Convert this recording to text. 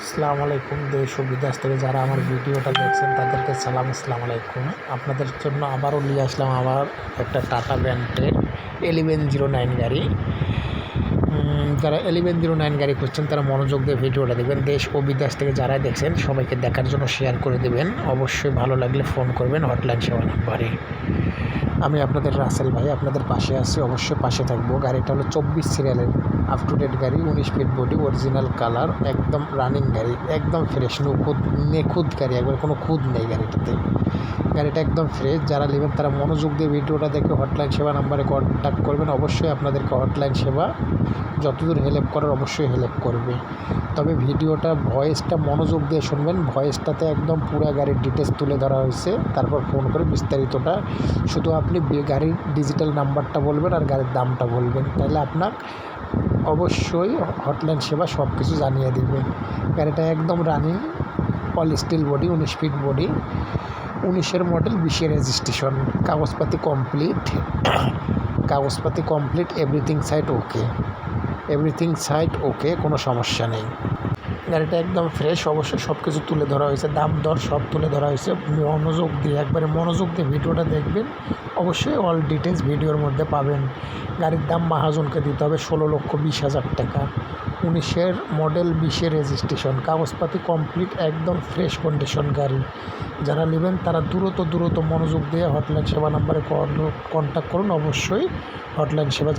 আসসালামু আলাইকুম, দেশ ও বিদেশ থেকে যারা আমার ভিডিওটা দেখছেন, তাদেরকে সালাম, আসসালামু আলাইকুম। আপনাদের জন্য আবারও নিয়ে আসলাম আবার একটা টাটা ব্যান্ডের এলিভেন জিরো নাইন গাড়ি। যারা এলিভেন জিরো নাইন গাড়ি খুঁজছেন, তারা মনোযোগ দিয়ে ভিডিওটা দেখবেন। দেশ ও বিদেশ থেকে যারা দেখছেন, সবাইকে দেখার জন্য শেয়ার করে দেবেন। অবশ্যই ভালো লাগলে ফোন করবেন হটলাইন সেবা নাম্বারে। আমি আপনাদের রাসেল ভাই, আপনাদের পাশে আছি, অবশ্যই পাশে থাকব। গাড়িটা হলো চব্বিশ সিরিয়ালের আপ টু ডেট গাড়ি, উনিশ ফিট বডি অরিজিনাল কালার একদম রানিং গাড়ি, একদম ফ্রেশ নিখুঁত নিখুঁত গাড়ি, একবার কোনো খুদ নেই গাড়িটাতে। গাড়িটা একদম ফ্রেশ যারা নেবেন তারা মনোযোগ দিয়ে ভিডিওটা দেখে হটলাইন সেবা নাম্বারে কন্ট্যাক্ট করবেন। অবশ্যই আপনাদেরকে হটলাইন সেবা যতদূর হেল্প করার অবশ্যই হেল্প করবে। তবে ভিডিওটা ভয়েসটা মনোযোগ দিয়ে শুনবেন। ভয়েসটাতে একদম পুরো গাড়ির ডিটেলস তুলে ধরা হয়েছে। তারপর ফোন করে বিস্তারিতটা। শুধু আপনি গাড়ির ডিজিটাল নাম্বারটা বলবেন আর গাড়ির দামটা বলবেন। তাহলে আপনার অবশ্যই হটলাইন সেবা সব কিছু জানিয়ে দিবে। গাড়িটা একদম রানিং অল স্টিল বডি উনিশ ফিট বডি উনিশের মডেল, বিশের রেজিস্ট্রেশন কাগজপাতি কমপ্লিট কাগজপাতি complete everything site okay everything site okay কোনো সমস্যা নেই। গাড়িটা একদম ফ্রেশ অবশ্যই সব কিছু তুলে ধরা হয়েছে, দাম, দর সব তুলে ধরা হয়েছে। মনোযোগ দিয়ে, একবারে মনোযোগ দিয়ে ভিডিওটা দেখবেন। অবশ্যই অল ডিটেলস ভিডিওর মধ্যে পাবেন। গাড়ির দাম মাহাজনকে দিতে হবে ষোলো লক্ষ বিশ হাজার টাকা। উনিশের মডেল বিশে রেজিস্ট্রেশন, কাগজপাতি কমপ্লিট, একদম ফ্রেশ কন্ডিশন গাড়ি। যারা নেবেন তারা দ্রুত দ্রুত মনোযোগ দিয়ে হটলাইন সেবা নাম্বারে কন্ট্যাক্ট করুন। অবশ্যই হটলাইন সেবা